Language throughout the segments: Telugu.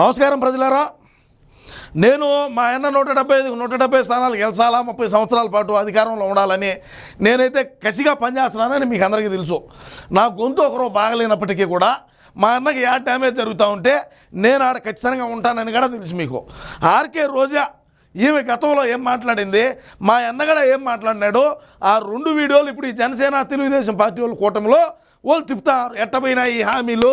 నమస్కారం ప్రజలారా. నేను మా అన్న నూట డెబ్బై ఐదు నూట డెబ్బై స్థానాలు గెలిచాలా ముప్పై సంవత్సరాల పాటు అధికారంలో ఉండాలని నేనైతే కసిగా పనిచేస్తున్నానని మీకు అందరికీ తెలుసు. నా గొంతు ఒకరు బాగలేనప్పటికీ కూడా మా అన్నకి యా డ్యామేజ్ జరుగుతూ ఉంటే నేను ఆడ ఖచ్చితంగా ఉంటానని కూడా తెలుసు మీకు. ఆర్కే రోజా ఈమె గతంలో ఏం మాట్లాడింది? మా అన్న కూడా ఏం మాట్లాడినాడు? ఆ రెండు వీడియోలు ఇప్పుడు ఈ జనసేన తెలుగుదేశం పార్టీ వాళ్ళు కూటమిలో వాళ్ళు తిప్పుతారు. ఎట్టపోయినా ఈ హామీలు?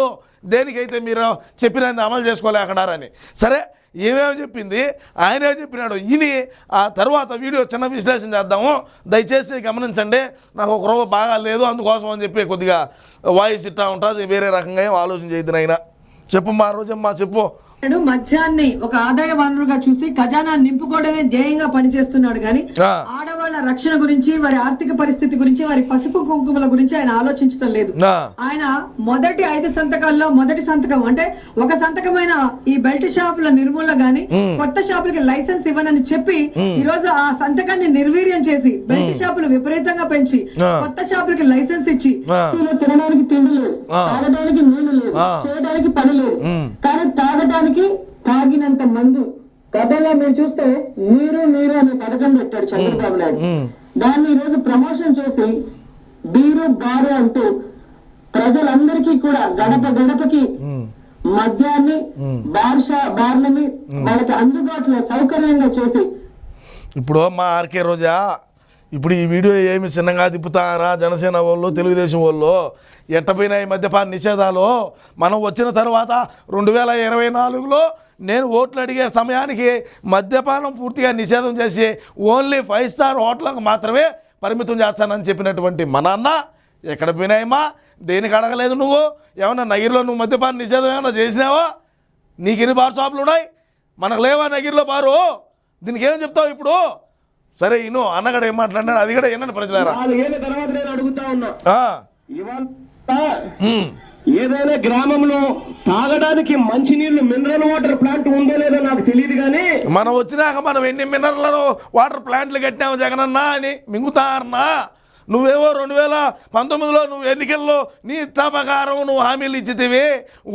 దేనికైతే మీరు చెప్పినది అమలు చేసుకోలేకడారని సరే ఏమేమి చెప్పింది ఆయనే చెప్పినాడు. ఇని ఆ తర్వాత వీడియో చిన్న విశ్లేషణ చేద్దాము. దయచేసి గమనించండి. నాకు ఒక రోజు బాగా లేదు అందుకోసం అని చెప్పి కొద్దిగా వాయిస్ ఇట్టా ఉంటుంది. వేరే రకంగా ఏం ఆలోచన చేయదు నాయన. చెప్పు మా రోజమ్మా చెప్పు. నాడు మద్యాన్ని ఒక ఆదాయ వనరుగా చూసి ఖజానా నింపుకోవడమే ధ్యేయంగా పనిచేస్తున్నాడు గాని ఆ. ఆడవాళ్ళ రక్షణ గురించి వారి ఆర్థిక పరిస్థితి గురించి వారి పసుపు కుంకుమల గురించి ఆయన ఆలోచించడం లేదు ఆయన మొదటి ఐదు సంతకాల్లో మొదటి సంతకం అంటే ఒక సంతకమైన ఈ బెల్ట్ షాపుల నిర్మూలన గాని కొత్త షాపులకి లైసెన్స్ ఇవ్వనని చెప్పి ఈ రోజు ఆ సంతకాన్ని నిర్వీర్యం చేసి బెల్ట్ షాపులు విపరీతంగా పెంచి. కొత్త షాపులకి లైసెన్స్ ఇచ్చి తినడానికి తిండి లేదు. తాగడానికి నీళ్ళు లేదు. చేయడానికి పని లేదు. కానీ తాగడానికి తాగినంత మందు. గతంలో మీరు చూస్తే నీరు నీరు అనే పథకం పెట్టాడు చంద్రబాబు నాయుడు. దాన్ని ఈ రోజు ప్రమోషన్ చేసి బీరు బారు అంటూ ప్రజలందరికీ కూడా గడప గడపకి. మద్యాన్ని బార్ షా బార్లని వాళ్ళకి అందుబాటులో సౌకర్యంగా చేసి ఇప్పుడు మా ఆర్కే రోజా ఇప్పుడు ఈ వీడియో ఏమి చిన్నగా తిప్పుతారా జనసేన వాళ్ళు తెలుగుదేశం వాళ్ళు? ఎట్టపోయిన ఈ మద్యపాన నిషేధాలు? మనం వచ్చిన తర్వాత రెండు వేల ఇరవై నాలుగులో నేను ఓట్లు అడిగే సమయానికి మద్యపానం పూర్తిగా నిషేధం చేసి ఓన్లీ ఫైవ్ స్టార్ హోటళ్ళకు మాత్రమే పరిమితం చేస్తానని చెప్పినటువంటి మా నాన్న ఎక్కడ పోయినాయమ్మా? దేనికి అడగలేదు నువ్వు? ఏమన్నా నగిరిలో నువ్వు మద్యపాన నిషేధం ఏమన్నా చేసినావా? నీకు ఎన్ని బార్ షాపులు ఉన్నాయి? మనకు లేవా నగిరిలో బారు? దీనికి ఏం చెప్తావు ఇప్పుడు? సరే ఇను అన్నగడ ఏం మాట్లాడినాడు? అది కూడా వినండి ప్రజలారా. తర్వాత నేను అడుగుతా ఉన్నా. ఏదైనా గ్రామంలో తాగడానికి మంచినీళ్ళు మినరల్ వాటర్ ప్లాంట్ ఉందో లేదో నాకు తెలియదు కానీ మనం వచ్చినాక మనం ఎన్ని మినరల్ వాటర్ ప్లాంట్లు కట్టినాము జగనన్న అని మింగుతారన్నా. నువ్వేవో రెండు వేల పంతొమ్మిదిలో నువ్వు ఎన్నికల్లో నీ ప్రకారం నువ్వు హామీలు ఇచ్చితివి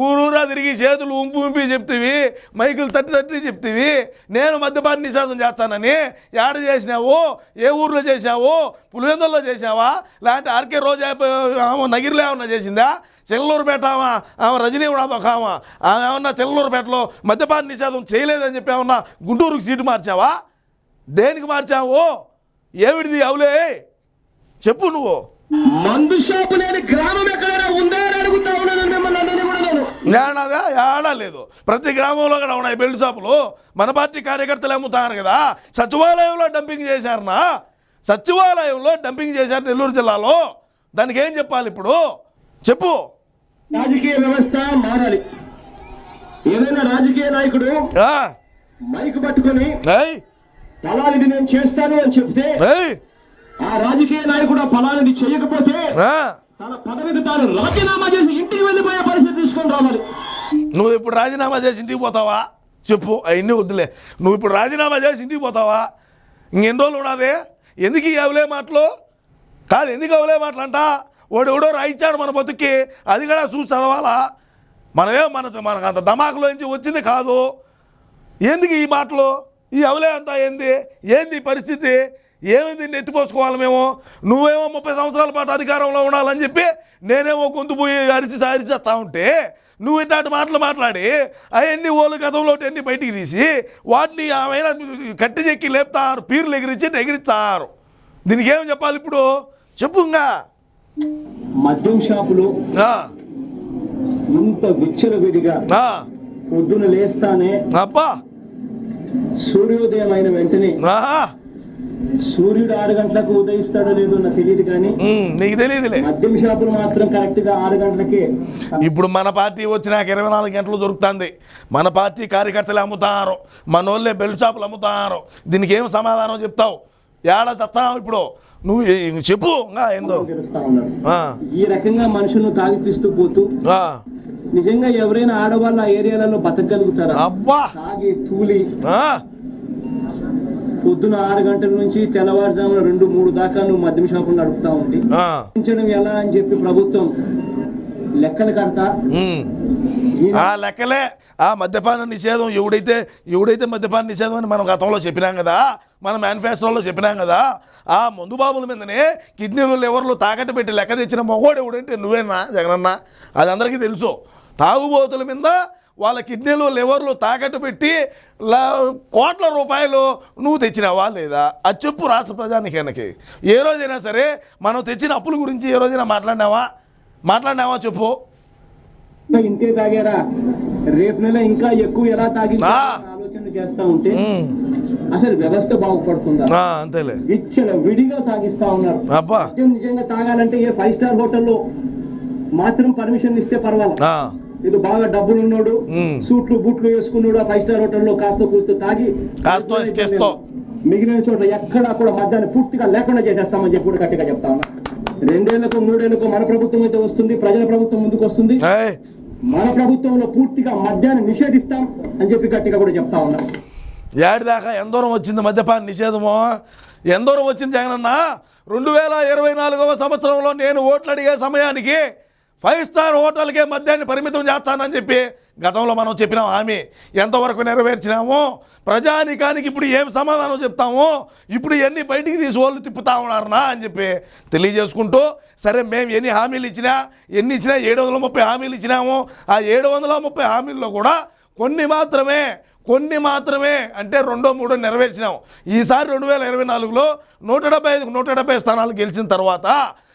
ఊరూరా తిరిగి చేతులు ఉంపు ఉంపి చెప్తివి మైకులు తట్టి తట్టి చెప్తివి నేను మద్యపాన నిషేధం చేస్తానని ఏడ చేసినావు ఏ ఊర్లో చేసావు పులివెందుల్లో చేసావా లేదంటే ఆర్కే రోజా ఆమె నగిరిలో ఏమన్నా చేసిందా? చెల్లూరుపేట ఆమె ఆమె రజనీ కూడా ఒక ఆమె. ఆమె ఏమన్నా చెల్లూరుపేటలో మద్యపాన నిషేధం చేయలేదని చెప్పి ఏమన్నా గుంటూరుకు సీటు మార్చావా? దేనికి మార్చావు? ఏమిటిది అవులే? చెప్పు నువ్వు. మందు షాపు లేని గ్రామం ఎక్కడైనా ఉందా అని అడుగుతా ఉన్నాను మిమ్మల్ని అందరినీ కూడా నేను. ఏడాదా ఏడా లేదు. ప్రతి గ్రామంలో కూడా ఉన్నాయి బెల్ట్ షాపులు. మన పార్టీ కార్యకర్తలు అమ్ముతారు కదా. సచివాలయంలో డంపింగ్ చేశారనా? సచివాలయంలో డంపింగ్ చేశారు నెల్లూరు జిల్లాలో. దానికి ఏం చెప్పాలి ఇప్పుడు? చెప్పు. రాజకీయ వ్యవస్థ మారాలి. ఏదైనా రాజకీయ నాయకుడు మైక్ పట్టుకొని నేను చేస్తాను అని చెప్తే ఆ రాజకీయ నాయకుడు ఆ ఫలానిది చేయకపోతే తన పదవికి తాను రాజీనామా చేసి ఇంటికి వెళ్ళిపోయే పరిస్థితి తీసుకొని రావాలి. నువ్వు ఇప్పుడు రాజీనామా చేసి ఇంటికి పోతావా? చెప్పు అవన్నీ వద్దులే. నువ్వు ఇప్పుడు రాజీనామా చేసి ఇంటికి పోతావా? ఇంకెన్ని రోజులు ఉన్నది ఎందుకు ఈ అవలే మాటలు? కాదు ఎందుకు అవలే మాటలు అంట? వాడు ఎవడో రాయించాడు మన బతుక్కి. అది కూడా చూసి చదవాలా? మనమే మన మనకు అంత దమాకులోంచి వచ్చింది కాదు. ఎందుకు ఈ మాటలు? ఈ అవలే అంతా ఏంది? ఏంది పరిస్థితి? ఏమైంది? దీన్ని ఎత్తిపోసుకోవాలి మేము. నువ్వేమో ముప్పై సంవత్సరాల పాటు అధికారంలో ఉండాలని చెప్పి నేనేమో గొంతు పోయి అరిసి అరిచేస్తా ఉంటే నువ్వు ఇట్లాంటి మాటలు మాట్లాడి అవన్నీ ఓళ్ళు గతంలో అన్ని బయటికి తీసి వాటిని ఆమె కట్టి చెక్కి లేపుతారు పీర్లు ఎగిరించి ఎగిరిస్తారు. దీనికి ఏం చెప్పాలి ఇప్పుడు? చెప్పు ఇంకా మద్యం షాపులు ఇంత విచ్చలవిడిగా పొద్దున లేస్తానే అబ్బా. సూర్యోదయం అయిన వెంటనే సూర్యుడు ఆరు గంటలకు ఉదయిస్తాడో లేదో నాకు తెలియదు కానీ నీకు తెలియదులే మద్యం షాపులు మాత్రం కరెక్ట్గా ఆరు గంటలకే ఇప్పుడు మన పార్టీ వచ్చినాక ఇరవై నాలుగు గంటలు దొరుకుతుంది. మన పార్టీ కార్యకర్తలు అమ్ముతారు మన వాళ్ళే బెల్ట్ షాపులు అమ్ముతారు. దీనికి ఏం సమాధానం చెప్తావు? ఏడా చస్తావు ఇప్పుడు? నువ్వు చెప్పు ఇంకా ఏందో? ఈ రకంగా మనుషులను తాగిపిస్తూ పోతూ నిజంగా ఎవరైనా ఆడవాళ్ళ ఆ ఏరియాలలో బతకగలుగుతారా? అబ్బా! తాగి తూలి పొద్దున ఆరు గంటల నుంచి తెల్లవారుజామున రెండు మూడు దాకా నువ్వు మద్యం షాపులు నడుపుతా ఆ, పెంచడం ఎలా అని చెప్పి ప్రభుత్వం లెక్కలు కడతా. ఆ లెక్కలే. ఆ మద్యపాన నిషేధం ఎవడైతే ఎవడైతే మద్యపాన నిషేధం అని మనం గతంలో చెప్పినాం కదా మన మేనిఫెస్టోలో చెప్పినాం కదా ఆ మందు బాబుల మీదనే కిడ్నీలు లివర్లు తాకట్టు పెట్టి లెక్క తెచ్చిన మగోడు ఎవడంటే నువ్వేనా జగనన్న? అది అందరికీ తెలుసు. తాగుబోతుల మీద వాళ్ళ కిడ్నీలు లివర్లు తాకట్టు పెట్టి కోట్ల రూపాయలు నువ్వు తెచ్చినావా లేదా? అది చెప్పు రాష్ట్ర ప్రజానికానికి ఏ రోజైనా సరే మనం తెచ్చిన అప్పుల గురించి ఏ రోజైనా మాట్లాడినావా? మాట్లాడినావా చెప్పు. ఇంతే తాగారా? రేపు నెల ఇంకా ఎక్కువ ఎలా తాగి. ఆలోచన చేస్తా ఉంటే. అసలు వ్యవస్థ బాగుపడుతుందా? ఆ, అంతేలే. విచ్చల విడిగా సాగిస్తా ఉన్నారు. అబ్బా. నిజంగా తాగాలంటే ఏ ఫైవ్ స్టార్ హోటల్లో మాత్రం పర్మిషన్ ఇస్తే పర్వాలేదు ఇది బాగా డబ్బులు ఉన్నాడు. సూట్లు బూట్లు వేసుకున్నాడు. ఆ ఫైవ్ స్టార్ హోటల్లో కాస్త కూస్తూ తాగి కాస్తో. మిగిలిన చోట్ల ఎక్కడా కూడా మద్యాన్ని పూర్తిగా లేకుండా చేసేస్తామని చెప్పి కూడా గట్టిగా చెప్తా ఉన్నా. రెండేళ్ళకు మూడేళ్ళకు మన ప్రభుత్వం అయితే వస్తుంది ప్రజల ప్రభుత్వం ముందుకు వస్తుంది. మన ప్రభుత్వంలో పూర్తిగా మద్యాన్ని నిషేధిస్తాం అని చెప్పి గట్టిగా కూడా చెప్తా ఉన్నా. ఏడిదాకా ఎందూరం వచ్చింది మద్యపాన నిషేధము? ఎందూరం వచ్చింది జగనన్న? రెండు వేల ఇరవై నాలుగవ సంవత్సరంలో నేను ఓట్లు అడిగే సమయానికి ఫైవ్ స్టార్ హోటల్కే మద్యాన్ని పరిమితం చేస్తానని చెప్పి గతంలో మనం చెప్పినాం హామీ. ఎంతవరకు నెరవేర్చినాము ప్రజానికానికి ఇప్పుడు ఏం సమాధానం చెప్తాము ఇప్పుడు ఎన్ని బయటికి తీసి వాళ్ళు తిప్పుతా ఉన్నారనా అని చెప్పి తెలియజేసుకుంటూ సరే మేము ఎన్ని హామీలు ఇచ్చినా ఎన్ని ఇచ్చినా ఏడు వందల ముప్పై హామీలు ఇచ్చినాము ఆ ఏడు వందల ముప్పై హామీల్లో కూడా కొన్ని మాత్రమే కొన్ని మాత్రమే అంటే రెండో మూడో నెరవేర్చినాము ఈసారి రెండు వేల ఇరవై నాలుగులో నూట డెబ్బై ఐదు నూట డెబ్బై స్థానాలు గెలిచిన తర్వాత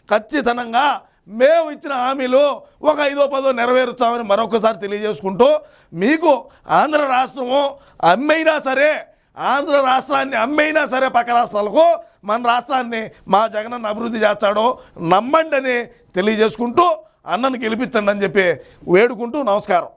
ఖచ్చితంగా మేము ఇచ్చిన హామీలు ఒక ఐదో పదో నెరవేరుస్తామని మరొకసారి తెలియజేసుకుంటూ మీకు ఆంధ్ర రాష్ట్రము అమ్మైనా సరే ఆంధ్ర రాష్ట్రాన్ని అమ్మైనా సరే పక్క రాష్ట్రాలకు మన రాష్ట్రాన్ని మా జగనన్న అభివృద్ధి చేస్తాడో నమ్మండి అని తెలియజేసుకుంటూ అన్నను గెలిపించండి అని చెప్పి వేడుకుంటూ నమస్కారం.